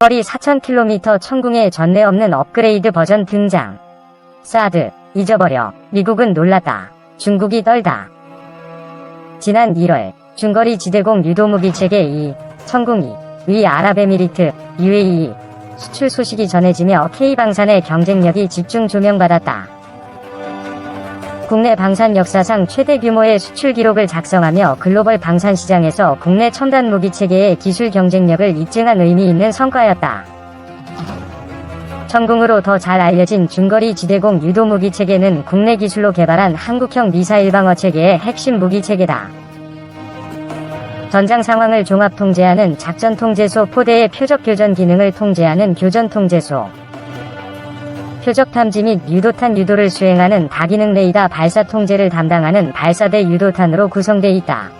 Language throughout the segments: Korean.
거리 4,000km 천궁의 전례 없는 업그레이드 버전 등장. 사드, 잊어버려. 미국은 놀랐다. 중국이 떨다. 지난 1월, 중거리 지대공 유도무기 체계 2, 천궁 2, 위 아랍에미리트, UAE, 수출 소식이 전해지며 K방산의 경쟁력이 집중 조명받았다. 국내 방산 역사상 최대 규모의 수출 기록을 작성하며 글로벌 방산 시장에서 국내 첨단 무기 체계의 기술 경쟁력을 입증한 의미 있는 성과였다. 천궁으로 더 잘 알려진 중거리 지대공 유도 무기 체계는 국내 기술로 개발한 한국형 미사일 방어 체계의 핵심 무기 체계다. 전장 상황을 종합 통제하는 작전 통제소 포대의 표적 교전 기능을 통제하는 교전 통제소. 표적 탐지 및 유도탄 유도를 수행하는 다기능 레이더 발사 통제를 담당하는 발사대 유도탄으로 구성되어 있다.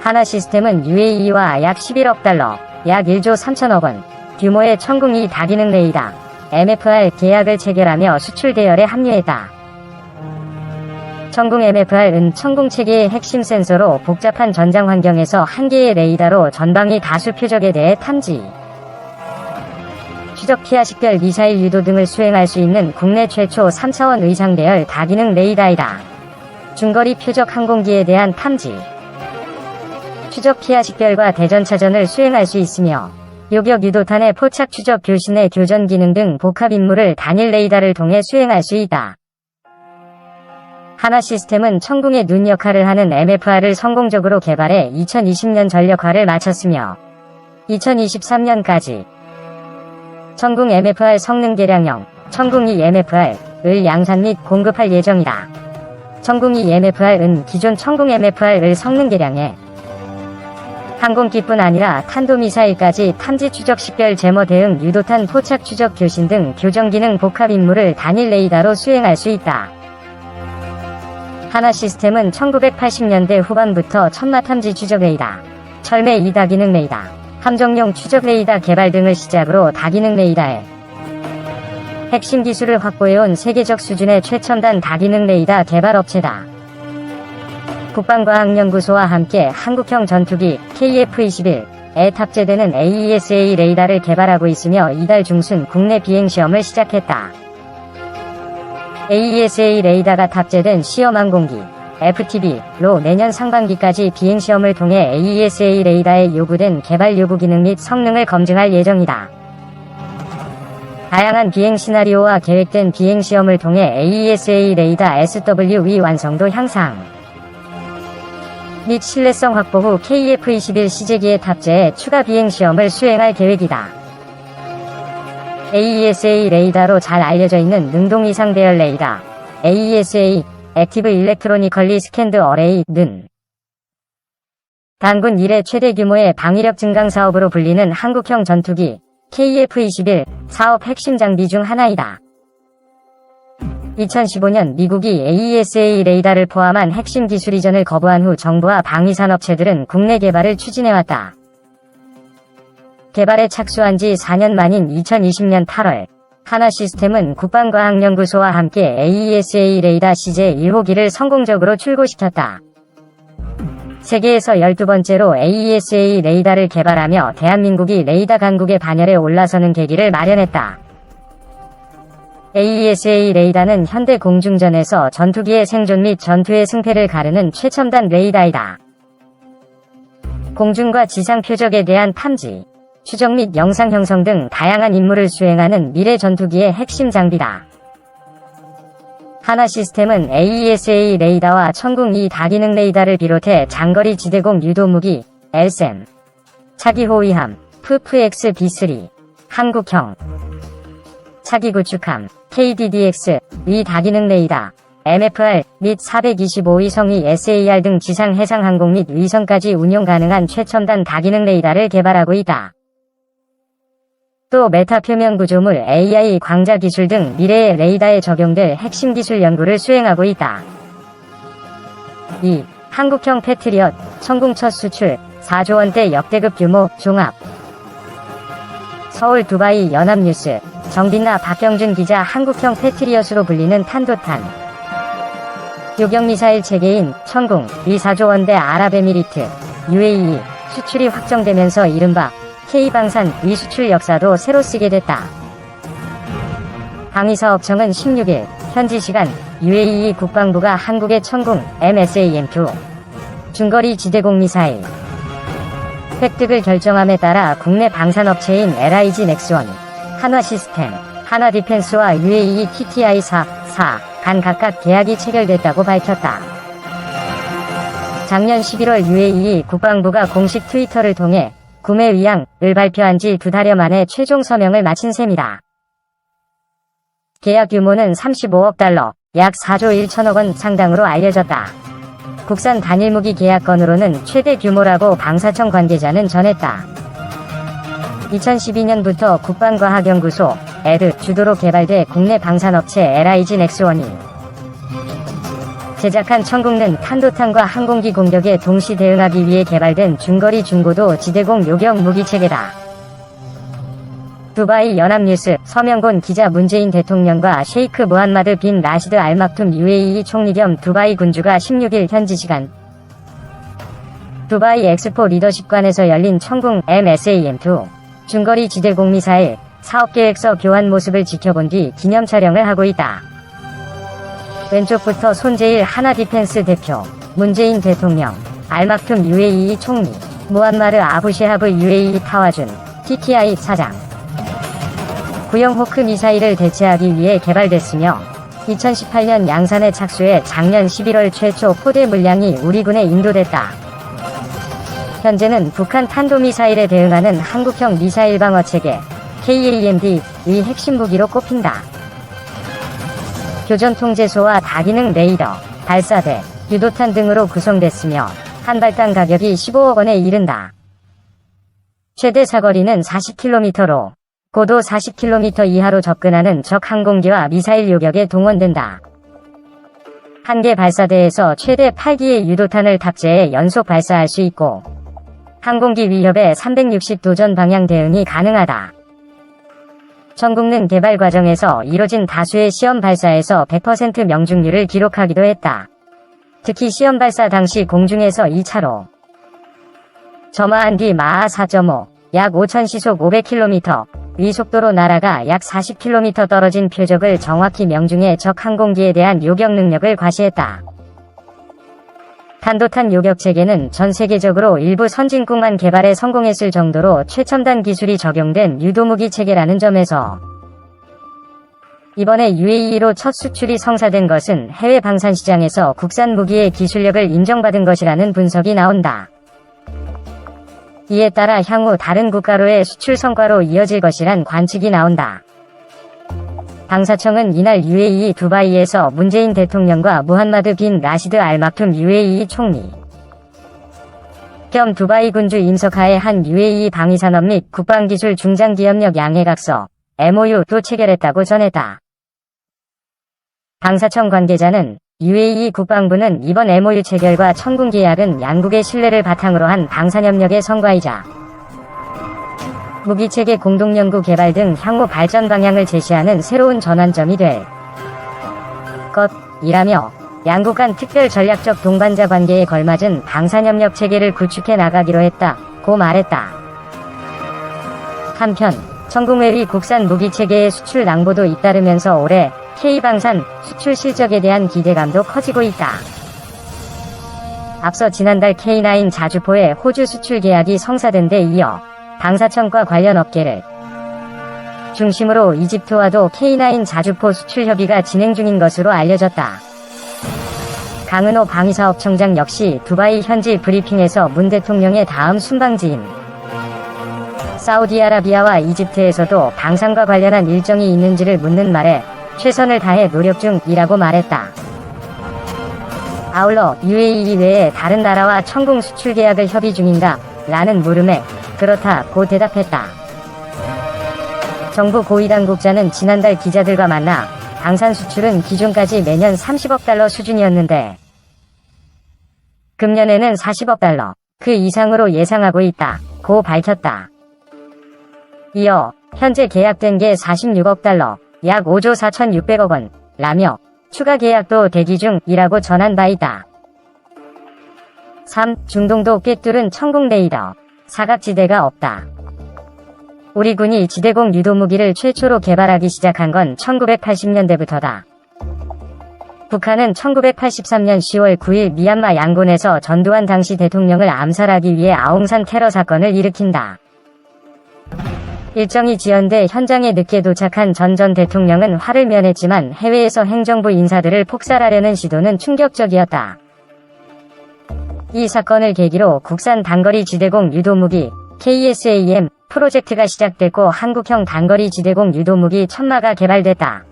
하나 시스템은 UAE와 약 11억 달러, 약 1조 3천억 원 규모의 천궁이 다기능 레이더 MFR 계약을 체결하며 수출 대열에 합류했다. 천궁 MFR은 천궁 체계의 핵심 센서로 복잡한 전장 환경에서 한 개의 레이더로 전방위 다수 표적에 대해 탐지, 추적 피하 식별 미사일 유도 등을 수행할 수 있는 국내 최초 3차원 의상 대열 다기능 레이더이다. 중거리 표적 항공기에 대한 탐지, 추적 피하 식별과 대전차전을 수행할 수 있으며 요격 유도탄의 포착 추적 교신의 교전 기능 등 복합 임무를 단일 레이더를 통해 수행할 수 있다. 하나 시스템은 천궁의 눈 역할을 하는 MFR을 성공적으로 개발해 2020년 전력화를 마쳤으며 2023년까지 천궁 MFR 성능 개량형 천궁2 MFR을 양산 및 공급할 예정이다. 천궁2 MFR은 기존 천궁 MFR을 성능 개량해 항공기뿐 아니라 탄도미사일까지 탐지 추적 식별 제모 대응 유도탄 포착 추적 교신 등 교정 기능 복합 임무를 단일 레이더로 수행할 수 있다. 하나 시스템은 1980년대 후반부터 천마 탐지 추적 레이더, 철매 2다 기능 레이더, 함정용 추적 레이더 개발 등을 시작으로 다기능 레이더에 핵심 기술을 확보해온 세계적 수준의 최첨단 다기능 레이더 개발 업체다. 국방과학연구소와 함께 한국형 전투기 KF-21에 탑재되는 AESA 레이더를 개발하고 있으며 이달 중순 국내 비행 시험을 시작했다. AESA 레이더가 탑재된 시험 항공기 FTV로 내년 상반기까지 비행 시험을 통해 AESA 레이더에 요구된 개발 요구 기능 및 성능을 검증할 예정이다. 다양한 비행 시나리오와 계획된 비행 시험을 통해 AESA 레이더 SWV 완성도 향상 및 신뢰성 확보 후 KF-21 시제기에 탑재해 추가 비행 시험을 수행할 계획이다. AESA 레이더로 잘 알려져 있는 능동 이상 대열 레이더 AESA 액티브 일렉트로니컬리 스캔드 어레이는 단군 이래 최대 규모의 방위력 증강 사업으로 불리는 한국형 전투기 KF-21 사업 핵심 장비 중 하나이다. 2015년 미국이 AESA 레이더를 포함한 핵심 기술 이전을 거부한 후 정부와 방위산업체들은 국내 개발을 추진해왔다. 개발에 착수한 지 4년 만인 2020년 8월 하나 시스템은 국방과학연구소와 함께 AESA 레이더 CJ 1호기를 성공적으로 출고시켰다. 세계에서 12번째로 AESA 레이더를 개발하며 대한민국이 레이더 강국의 반열에 올라서는 계기를 마련했다. AESA 레이더는 현대 공중전에서 전투기의 생존 및 전투의 승패를 가르는 최첨단 레이더이다. 공중과 지상 표적에 대한 탐지, 추적 및 영상 형성 등 다양한 임무를 수행하는 미래 전투기의 핵심 장비다. 하나 시스템은 AESA 레이더와 천궁 2 다기능 레이더를 비롯해 장거리 지대공 유도무기, LSM, 차기 호위함, 푸프X B3, 한국형, 차기 구축함, KDDX, 위 다기능 레이더, MFR 및 425위 성위 SAR 등 지상 해상 항공 및 위성까지 운용 가능한 최첨단 다기능 레이더를 개발하고 있다. 또 메타 표면 구조물 AI 광자 기술 등 미래의 레이더에 적용될 핵심 기술 연구를 수행하고 있다. 2. 한국형 패트리엇 성공 첫 수출 4조 원대 역대급 규모 종합 서울 두바이 연합뉴스 정빈나 박경준 기자 한국형 패트리엇으로 불리는 탄도탄 요격미사일 체계인 천궁 이 4조 원대 아랍에미리트 UAE 수출이 확정되면서 이른바 K방산 위수출 역사도 새로 쓰게 됐다. 방위사업청은 16일 현지 시간 UAE 국방부가 한국의 천궁 MSAM2 중거리 지대공 미사일 획득을 결정함에 따라 국내 방산업체인 LIG 넥스원, 한화 시스템, 한화 디펜스와 UAE TTI 4, 4, 간 각각 계약이 체결됐다고 밝혔다. 작년 11월 UAE 국방부가 공식 트위터를 통해 구매 위항을 발표한 지 두 달여 만에 최종 서명을 마친 셈이다. 계약 규모는 35억 달러, 약 4조 1천억 원 상당으로 알려졌다. 국산 단일 무기 계약 건으로는 최대 규모라고 방사청 관계자는 전했다. 2012년부터 국방과학연구소, 에드, 주도로 개발돼 국내 방산업체 LIG 넥스원이 제작한 천국는 탄도탄과 항공기 공격에 동시 대응하기 위해 개발된 중거리 중고도 지대공 요격 무기체계다. 두바이 연합뉴스 서명곤 기자 문재인 대통령과 셰이크 무한마드 빈 라시드 알막툼 UAE 총리 겸 두바이 군주가 16일 현지 시간 두바이 엑스포 리더십관에서 열린 천궁 MSAM2 중거리 지대공 미사일 사업계획서 교환 모습을 지켜본 뒤 기념 촬영을 하고 있다. 왼쪽부터 손재일 하나 디펜스 대표, 문재인 대통령, 알막툼 UAE 총리, 무한마르 아부시하브 UAE 타와준, TTI 사장. 구형 호크 미사일을 대체하기 위해 개발됐으며 2018년 양산에 착수해 작년 11월 최초 포대 물량이 우리 군에 인도됐다. 현재는 북한 탄도미사일에 대응하는 한국형 미사일 방어 체계 KAMD의 핵심 무기로 꼽힌다. 교전 통제소와 다기능 레이더, 발사대, 유도탄 등으로 구성됐으며 한 발당 가격이 15억 원에 이른다. 최대 사거리는 40km로 고도 40km 이하로 접근하는 적 항공기와 미사일 요격에 동원된다. 한 개 발사대에서 최대 8기의 유도탄을 탑재해 연속 발사할 수 있고 항공기 위협에 360도 전 방향 대응이 가능하다. 전국능 개발 과정에서 이뤄진 다수의 시험 발사에서 100% 명중률을 기록하기도 했다. 특히 시험 발사 당시 공중에서 2차로 점화한 뒤 마하 4.5, 약 5천 시속 500km, 위 속도로 날아가 약 40km 떨어진 표적을 정확히 명중해 적 항공기에 대한 요격 능력을 과시했다. 탄도탄 요격 체계는 전 세계적으로 일부 선진국만 개발에 성공했을 정도로 최첨단 기술이 적용된 유도무기 체계라는 점에서 이번에 UAE로 첫 수출이 성사된 것은 해외 방산 시장에서 국산 무기의 기술력을 인정받은 것이라는 분석이 나온다. 이에 따라 향후 다른 국가로의 수출 성과로 이어질 것이란 관측이 나온다. 방사청은 이날 UAE 두바이에서 문재인 대통령과 무한마드 빈 라시드 알마툼 UAE 총리 겸 두바이 군주 인석하에 한 UAE 방위산업 및 국방기술 중장기업력 양해각서 MOU도 체결했다고 전했다. 방사청 관계자는 UAE 국방부는 이번 MOU 체결과 청군 계약은 양국의 신뢰를 바탕으로 한 방산협력의 성과이자 무기체계 공동연구 개발 등 향후 발전 방향을 제시하는 새로운 전환점이 될 것이라며 양국 간 특별 전략적 동반자 관계에 걸맞은 방산협력 체계를 구축해 나가기로 했다 고 말했다. 한편 천궁회의 국산 무기체계의 수출 낭보도 잇따르면서 올해 K방산 수출 실적에 대한 기대감도 커지고 있다. 앞서 지난달 K9 자주포의 호주 수출 계약이 성사된 데 이어 방사청과 관련 업계를 중심으로 이집트와도 K9 자주포 수출 협의가 진행 중인 것으로 알려졌다. 강은호 방위사업청장 역시 두바이 현지 브리핑에서 문 대통령의 다음 순방지인 사우디아라비아와 이집트에서도 방산과 관련한 일정이 있는지를 묻는 말에 최선을 다해 노력 중이라고 말했다. 아울러 UAE 외에 다른 나라와 천궁 수출 계약을 협의 중인가? 라는 물음에 그렇다고 대답했다. 정부 고위당국자는 지난달 기자들과 만나 방산 수출은 기존까지 매년 30억 달러 수준이었는데 금년에는 40억 달러 그 이상으로 예상하고 있다. 고 밝혔다. 이어 현재 계약된 게 46억 달러 약 5조 4,600억 원 라며 추가 계약도 대기 중이라고 전한 바 있다. 3. 중동도 꿰뚫은 천국 레이더 사각지대가 없다. 우리 군이 지대공 유도 무기를 최초로 개발하기 시작한 건 1980년대부터다. 북한은 1983년 10월 9일 미얀마 양곤에서 전두환 당시 대통령을 암살하기 위해 아웅산 테러 사건을 일으킨다. 일정이 지연돼 현장에 늦게 도착한 전 전 대통령은 화를 면했지만 해외에서 행정부 인사들을 폭살하려는 시도는 충격적이었다. 이 사건을 계기로 국산 단거리 지대공 유도무기 KSAM 프로젝트가 시작됐고 한국형 단거리 지대공 유도무기 천마가 개발됐다.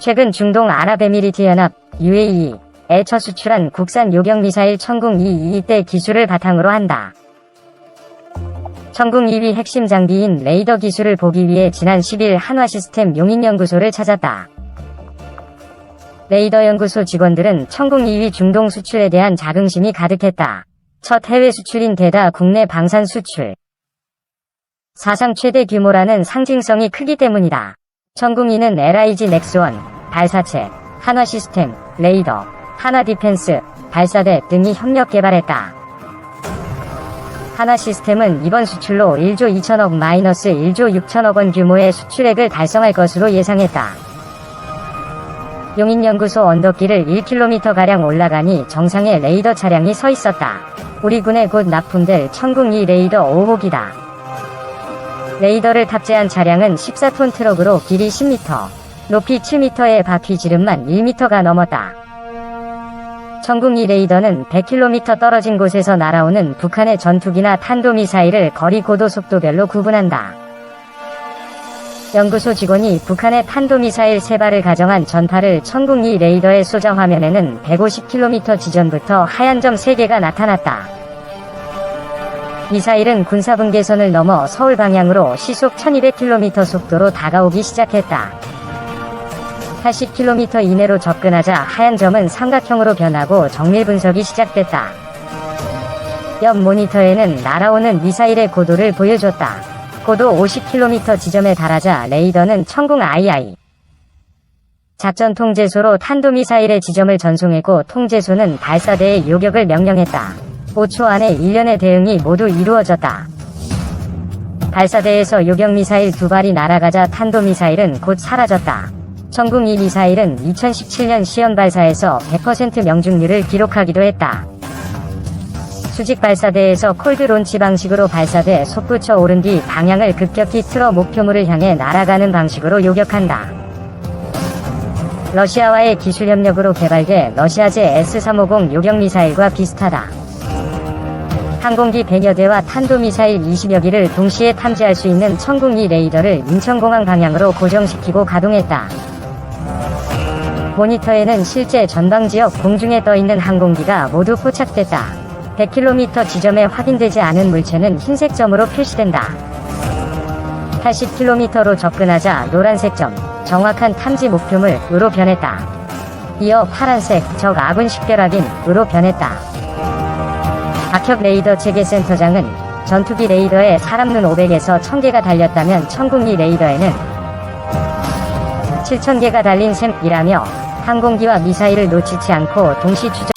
최근 중동 아랍에미리트 연합 UAE에 첫 수출한 국산 요격 미사일 천궁 222대 기술을 바탕으로 한다. 천궁 2위 핵심 장비인 레이더 기술을 보기 위해 지난 10일 한화 시스템 용인연구소를 찾았다. 레이더 연구소 직원들은 천궁 2위 중동 수출에 대한 자긍심이 가득했다. 첫 해외 수출인 데다 국내 방산 수출. 사상 최대 규모라는 상징성이 크기 때문이다. 천궁2는 LIG 넥스원, 발사체, 한화 시스템, 레이더, 하나디펜스, 발사대 등이 협력 개발했다. 하나시스템은 이번 수출로 1조 2천억 마이너스 1조 6천억 원 규모의 수출액을 달성할 것으로 예상했다. 용인연구소 언덕길을 1km가량 올라가니 정상에 레이더 차량이 서 있었다. 우리 군에 곧 납품될 천궁2 레이더 5호기다. 레이더를 탑재한 차량은 14톤 트럭으로 길이 10m, 높이 7m의 바퀴 지름만 1m가 넘었다. 천궁2 레이더는 100km 떨어진 곳에서 날아오는 북한의 전투기나 탄도미사일을 거리 고도 속도별로 구분한다. 연구소 직원이 북한의 탄도미사일 3발을 가정한 전파를 천궁2 레이더에 쏘자 화면에는 150km 지점부터 하얀 점 3개가 나타났다. 미사일은 군사분계선을 넘어 서울 방향으로 시속 1200km 속도로 다가오기 시작했다. 80km 이내로 접근하자 하얀 점은 삼각형으로 변하고 정밀 분석이 시작됐다. 옆 모니터에는 날아오는 미사일의 고도를 보여줬다. 고도 50km 지점에 달하자 레이더는 천궁 II. 작전 통제소로 탄도미사일의 지점을 전송했고 통제소는 발사대의 요격을 명령했다. 5초 안에 일련의 대응이 모두 이루어졌다. 발사대에서 요격미사일 두 발이 날아가자 탄도미사일은 곧 사라졌다. 천궁 이 미사일은 2017년 시험 발사에서 100% 명중률을 기록하기도 했다. 수직 발사대에서 콜드 론치 방식으로 발사돼 솟구쳐 오른 뒤 방향을 급격히 틀어 목표물을 향해 날아가는 방식으로 요격한다. 러시아와의 기술 협력으로 개발돼 러시아제 S-350 요격 미사일과 비슷하다. 항공기 100여 대와 탄도미사일 20여 기를 동시에 탐지할 수 있는 천궁2 레이더를 인천공항 방향으로 고정시키고 가동했다. 모니터에는 실제 전방 지역 공중에 떠 있는 항공기가 모두 포착됐다. 100km 지점에 확인되지 않은 물체는 흰색 점으로 표시된다. 80km로 접근하자 노란색 점, 정확한 탐지 목표물 으로 변했다. 이어 파란색 적 아군 식별확인으로 변했다. 박혁 레이더 체계 센터장은 전투기 레이더에 사람 눈 500에서 1000개가 달렸다면 천궁리 레이더에는 7000개가 달린 셈이라며 항공기와 미사일을 놓치지 않고 동시 추적